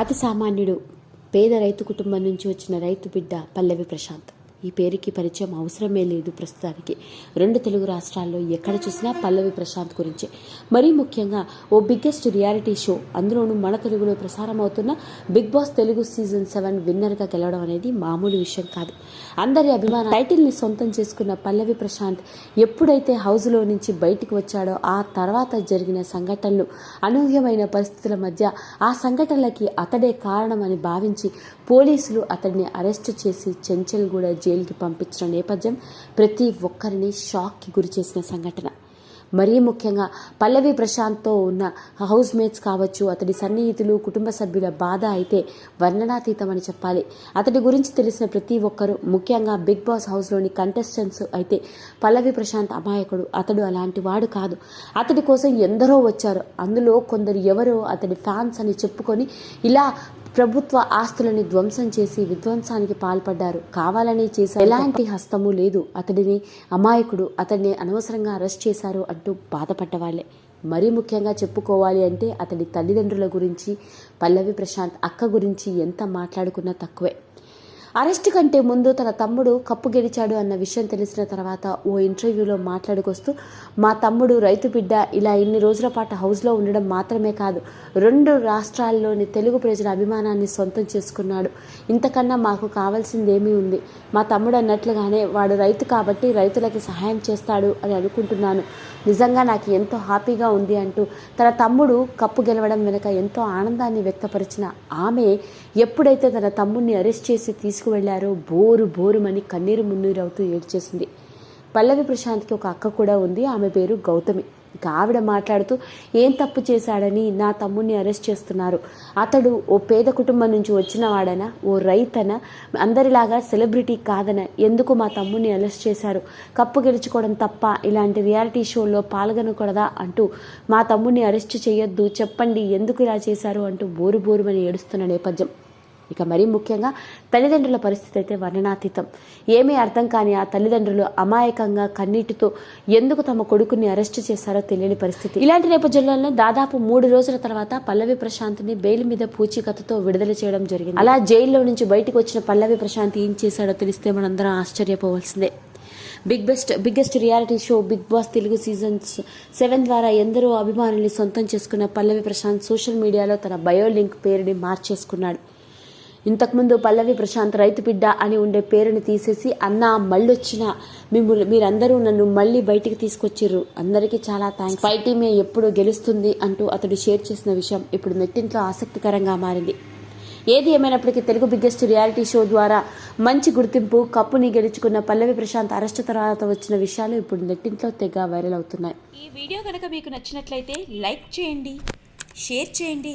అతి సామాన్యుడు పేద రైతు కుటుంబం నుంచి వచ్చిన రైతు బిడ్డ పల్లవి ప్రశాంత్. ఈ పేరుకి పరిచయం అవసరమే లేదు ప్రస్తుతానికి. రెండు తెలుగు రాష్ట్రాల్లో ఎక్కడ చూసినా పల్లవి ప్రశాంత్ గురించి. మరీ ముఖ్యంగా ఓ బిగ్గెస్ట్ రియాలిటీ షో. అందులోనూ మన తెలుగులో ప్రసారం అవుతున్న Big Boss Telugu season seven విన్నర్గా గెలవడం అనేది మామూలు విషయం కాదు. అందరి అభిమాన టైటిల్ని సొంతం చేసుకున్న పల్లవి ప్రశాంత్ ఎప్పుడైతే హౌస్లో నుంచి బయటికి వచ్చాడో ఆ తర్వాత జరిగిన సంఘటనలు అనూహ్యమైన పరిస్థితుల మధ్య ఆ సంఘటనలకి అతడే కారణమని భావించి పోలీసులు అతడిని అరెస్టు చేసి చెంచల్గూడ జైలుకి పంపించిన నేపథ్యం ప్రతి ఒక్కరిని షాక్కి గురి చేసిన సంఘటన. మరీ ముఖ్యంగా పల్లవి ప్రశాంత్తో ఉన్న హౌస్ మేట్స్ కావచ్చు అతడి సన్నిహితులు కుటుంబ సభ్యుల బాధ అయితే వర్ణనాతీతమని చెప్పాలి. అతడి గురించి తెలిసిన ప్రతి ఒక్కరూ ముఖ్యంగా బిగ్ బాస్ హౌస్లోని కంటెస్టెంట్స్ అయితే పల్లవి ప్రశాంత్ అమాయకుడు అతడు అలాంటి వాడు కాదు. అతడి కోసం ఎందరో వచ్చారు. అందులో కొందరు ఎవరో అతడి ఫ్యాన్స్ అని చెప్పుకొని ఇలా ప్రభుత్వ ఆస్తులని ధ్వంసం చేసి విధ్వంసానికి పాల్పడ్డారు. కావాలని చేశారు. ఎలాంటి హస్తము లేదు. అతడిని అమాయకుడు అతడిని అనవసరంగా అరెస్ట్ చేశారు అంటూ బాధపడ్డవాళ్ళే. మరీ ముఖ్యంగా చెప్పుకోవాలి అంటే అతడి తల్లిదండ్రుల గురించి పల్లవి ప్రశాంత్ అక్క గురించి ఎంత మాట్లాడుకున్నా తక్కువే. అరెస్ట్ కంటే ముందు తన తమ్ముడు కప్పు గెలిచాడు అన్న విషయం తెలిసిన తర్వాత ఓ ఇంటర్వ్యూలో మాట్లాడుకొస్తూ మా తమ్ముడు రైతు బిడ్డ ఇలా ఇన్ని రోజుల పాటు హౌస్లో ఉండడం మాత్రమే కాదు రెండు రాష్ట్రాల్లోని తెలుగు ప్రజల అభిమానాన్ని సొంతం చేసుకున్నాడు. ఇంతకన్నా మాకు కావాల్సిందేమీ ఉంది. మా తమ్ముడు అన్నట్లుగానే వాడు రైతు కాబట్టి రైతులకి సహాయం చేస్తాడు అని అనుకుంటున్నాను. నిజంగా నాకు ఎంతో హ్యాపీగా ఉంది అంటూ తన తమ్ముడు కప్పు గెలవడం వెనుక ఎంతో ఆనందాన్ని వ్యక్తపరిచిన ఆమె ఎప్పుడైతే తన తమ్ముడిని అరెస్ట్ చేసి తీసుకువెళ్ళారో బోరు బోరుమని కన్నీరు మున్నీరవుతూ ఏడ్చేసింది. పల్లవి ప్రశాంత్కి ఒక అక్క కూడా ఉంది. ఆమె పేరు గౌతమి. ఇక ఆవిడ మాట్లాడుతూ ఏం తప్పు చేశాడని నా తమ్ముడిని అరెస్ట్ చేస్తున్నారు. అతడు ఓ పేద కుటుంబం నుంచి వచ్చిన వాడన? ఓ రైతన? అందరిలాగా సెలబ్రిటీ కాదన? ఎందుకు మా తమ్ముడిని అరెస్ట్ చేశారు? కప్పు గెలుచుకోవడం తప్ప ఇలాంటి రియాలిటీ షోల్లో పాల్గొనకూడదా? అంటూ మా తమ్ముడిని అరెస్ట్ చేయొద్దు చెప్పండి. ఎందుకు ఇలా చేశారు? అంటూ బోరు బోరుమని ఏడుస్తున్న నేపథ్యం. ఇక మరీ ముఖ్యంగా తల్లిదండ్రుల పరిస్థితి అయితే వర్ణనాతీతం. ఏమీ అర్థం కాని ఆ తల్లిదండ్రులు అమాయకంగా కన్నీటితో ఎందుకు తమ కొడుకుని అరెస్ట్ చేశారో తెలియని పరిస్థితి. ఇలాంటి నేపథ్యంలోనే దాదాపు మూడు రోజుల తర్వాత పల్లవి ప్రశాంత్ని బెయిల్ మీద పూచీకత్తుతో విడుదల చేయడం జరిగింది. అలా జైల్లో నుంచి బయటకు వచ్చిన పల్లవి ప్రశాంత్ ఏం చేశాడో తెలిస్తే మనందరం ఆశ్చర్యపోవాల్సిందే. Big best biggest reality show Big Boss Telugu seasons seven ద్వారా ఎందరో అభిమానుల్ని సొంతం చేసుకున్న పల్లవి ప్రశాంత్ సోషల్ మీడియాలో తన బయో లింక్ పేరుని మార్చేసుకున్నాడు. ఇంతకుముందు పల్లవి ప్రశాంత్ రైతు బిడ్డ అని ఉండే పేరుని తీసేసి అన్న మళ్ళొచ్చిన మిమ్మల్ని మీరందరూ నన్ను మళ్ళీ బయటికి తీసుకొచ్చిర్రు. అందరికీ చాలా థ్యాంక్స్ పై టీమే ఎప్పుడు గెలుస్తుంది అంటూ అతడు షేర్ చేసిన విషయం ఇప్పుడు నెట్టింట్లో ఆసక్తికరంగా మారింది. ఏది ఏమైనప్పటికీ తెలుగు బిగ్గెస్ట్ రియాలిటీ షో ద్వారా మంచి గుర్తింపు కప్పుని గెలుచుకున్న పల్లవి ప్రశాంత్ అరెస్ట్ తర్వాత వచ్చిన విషయాలు ఇప్పుడు నెట్టింట్లో తెగ వైరల్ అవుతున్నాయి. ఈ వీడియో కనుక మీకు నచ్చినట్లయితే లైక్ చేయండి షేర్ చేయండి